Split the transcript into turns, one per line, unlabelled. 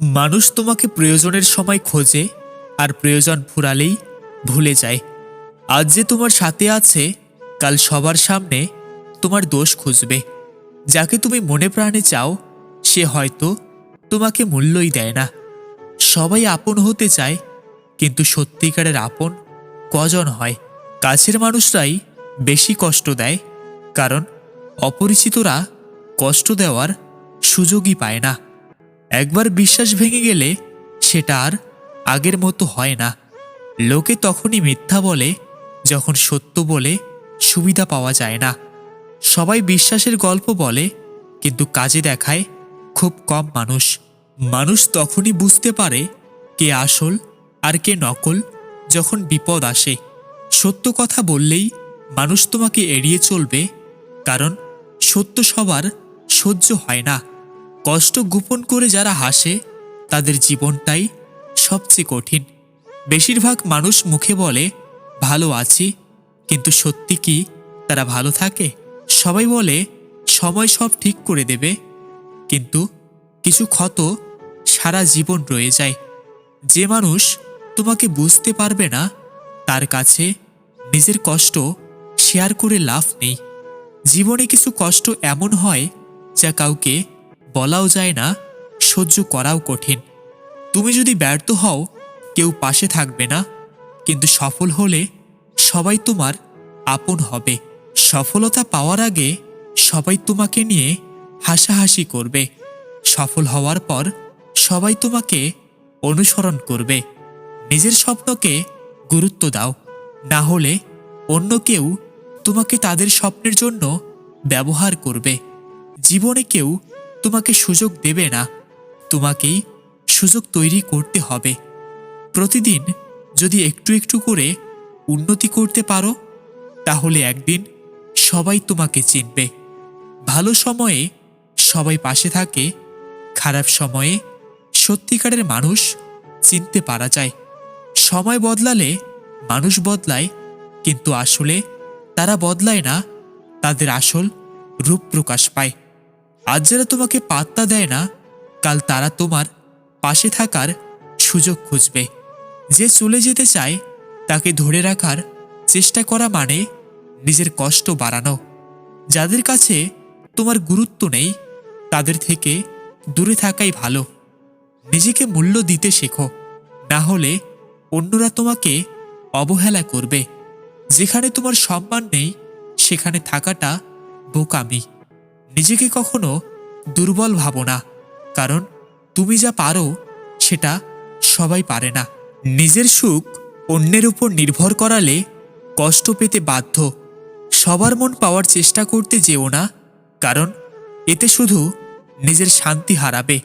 মানুষ তোমাকে প্রয়োজনের সময় খোঁজে আর প্রয়োজন ফুরালেই ভুলে যায়। আজ যে তোমার সাথে আছে, কাল সবার সামনে তোমার দোষ খুঁজবে। যাকে তুমি মনে প্রাণে চাও, সে হয়তো তোমাকে মূল্যই দেয় না। সবাই আপন হতে চায়, কিন্তু সত্যিকারের আপন কজন হয়? কাছের মানুষরাই বেশি কষ্ট দেয়, কারণ অপরিচিতরা কষ্ট দেওয়ার সুযোগই পায় না। একবার বিশ্বাস ভেঙে গেলে সেটা আর আগের মতো হয় না। লোকে তখনই মিথ্যা বলে, যখন সত্য বলে সুবিধা পাওয়া যায় না। সবাই বিশ্বাসের গল্প বলে, কিন্তু কাজে দেখায় খুব কম মানুষ। মানুষ তখনই বুঝতে পারে কে আসল আর কে নকল যখন বিপদ আসে। সত্য কথা বললেই মানুষ তোমাকে এড়িয়ে চলবে, কারণ সত্য সবার সহ্য হয় না। কষ্ট গোপন করে যারা হাসে, তাদের জীবনটাই সবচেয়ে কঠিন। বেশিরভাগ মানুষ মুখে বলে, ভালো আছি, কিন্তু সত্যি কি তারা ভালো থাকে? সবাই বলে, সময় সব ঠিক করে দেবে, কিন্তু কিছু ক্ষত সারা জীবন রয়ে যায়। যে মানুষ তোমাকে বুঝতে পারবে না, তার কাছে নিজের কষ্ট শেয়ার করে লাভ নেই। জীবনে কিছু কষ্ট এমন হয় যা কাউকে বলাও যায় না, সহ্য করাও কঠিন। তুমি যদি ব্যর্থ হও, কেউ পাশে থাকবে না। কিন্তু সফল হলে সবাই তোমার আপন হবে। সফলতা পাওয়ার আগে সবাই তোমাকে নিয়ে হাসাহাসি করবে। সফল হওয়ার পর সবাই তোমাকে অনুসরণ করবে। নিজের স্বপ্নকে গুরুত্ব দাও। না হলে অন্য কেউ তোমাকে তাদের স্বপ্নের জন্য ব্যবহার করবে। জীবনে কেউ তোমাকে সুযোগ দেবে না। তোমাকেই সুযোগ তৈরি করতে হবে। প্রতিদিন যদি একটু একটু করে উন্নতি করতে পারো, তাহলে একদিন সবাই তোমাকে চিনবে। ভালো সময়ে সবাই পাশে থাকে, খারাপ সময়ে সত্যিকারের মানুষ চিনতে পারা যায়। সময় বদলালে মানুষ বদলায়, কিন্তু আসলে তারা বদলায় না, তাদের আসল রূপ প্রকাশ পায়। আজ যারা তোমাকে পাত্তা দেয় না, কাল তারা তোমার পাশে থাকার সুযোগ খুঁজবে। যে চলে যেতে চায়, তাকে ধরে রাখার চেষ্টা করা মানে নিজের কষ্ট বাড়ানো। যাদের কাছে তোমার গুরুত্ব নেই, তাদের থেকে দূরে থাকাই ভালো। নিজেকে মূল্য দিতে শেখো, না হলে অন্যরা তোমাকে অবহেলা করবে। যেখানে তোমার সম্মান নেই, সেখানে থাকাটা বোকামি। নিজেকে কখনো দুর্বল ভাবো না। কারণ তুমি যা পারো, সেটা সবাই পারে না। নিজের সুখ অন্যের উপর নির্ভর করালে কষ্ট পেতে বাধ্য। সবার মন পাওয়ার চেষ্টা করতে যেও না, কারণ এতে শুধু নিজের শান্তি হারাবে।